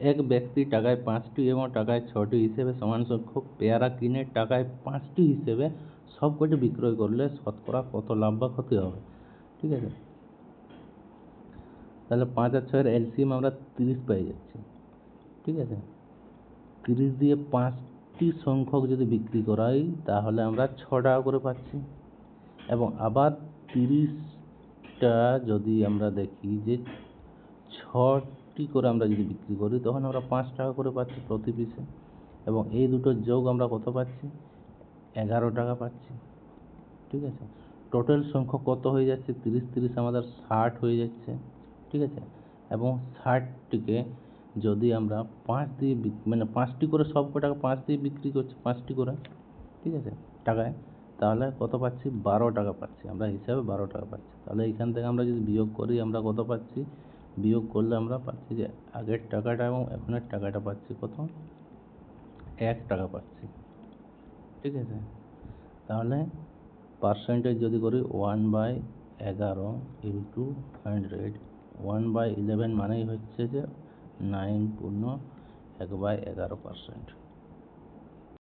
এক ব্যক্তি টাকায় পাঁচটি এবং টাকায় ছটি হিসেবে সমান সংখ্যক পেয়ারা কিনে টাকায় পাঁচটি হিসেবে সবকটি বিক্রয় করলে শতকরা কত লাভ বা ক্ষতি হবে? ঠিক আছে? তাহলে পাঁচ আর ছয়ের এলসিএম আমরা তিরিশ পেয়ে যাচ্ছি। ঠিক আছে? তিরিশ দিয়ে পাঁচটি সংখ্যক যদি বিক্রি করাই তাহলে আমরা ছ টাকা করে পাচ্ছি। এবং আবার তিরিশটা যদি আমরা দেখি যে ছটি করে আমরা যদি বিক্রি করি, তখন আমরা পাঁচ টাকা করে পাচ্ছি প্রতি পিসে। এবং এই দুটো যোগ আমরা কত পাচ্ছি? এগারো টাকা পাচ্ছি। ঠিক আছে? টোটাল সংখ্যক কত হয়ে যাচ্ছে? তিরিশ তিরিশ আমাদের ষাট হয়ে যাচ্ছে। ঠিক আছে? এবং ষাটটিকে যদি আমরা পাঁচ দিয়ে মানে পাঁচটি করে সব কটাকে পাঁচ দিয়ে বিক্রি করছি, পাঁচটি করে। ঠিক আছে? টাকায়। তাহলে কত পাচ্ছি? বারো টাকা পাচ্ছি। আমরা হিসাবে বারো টাকা পাচ্ছি। তাহলে এইখান থেকে আমরা যদি বিয়োগ করি, আমরা কত পাচ্ছি? বিয়োগ করলে আমরা পাচ্ছি যে আগের টাকাটা এবং এখনের টাকাটা পাচ্ছি কত এক টাকা পাচ্ছি। ঠিক আছে? তাহলে পার্সেন্টেজ যদি করি ওয়ান বাই এগারো into hundred one by eleven মানেই হচ্ছে যে নাইন পূর্ণ এক বাই এগারো পার্সেন্ট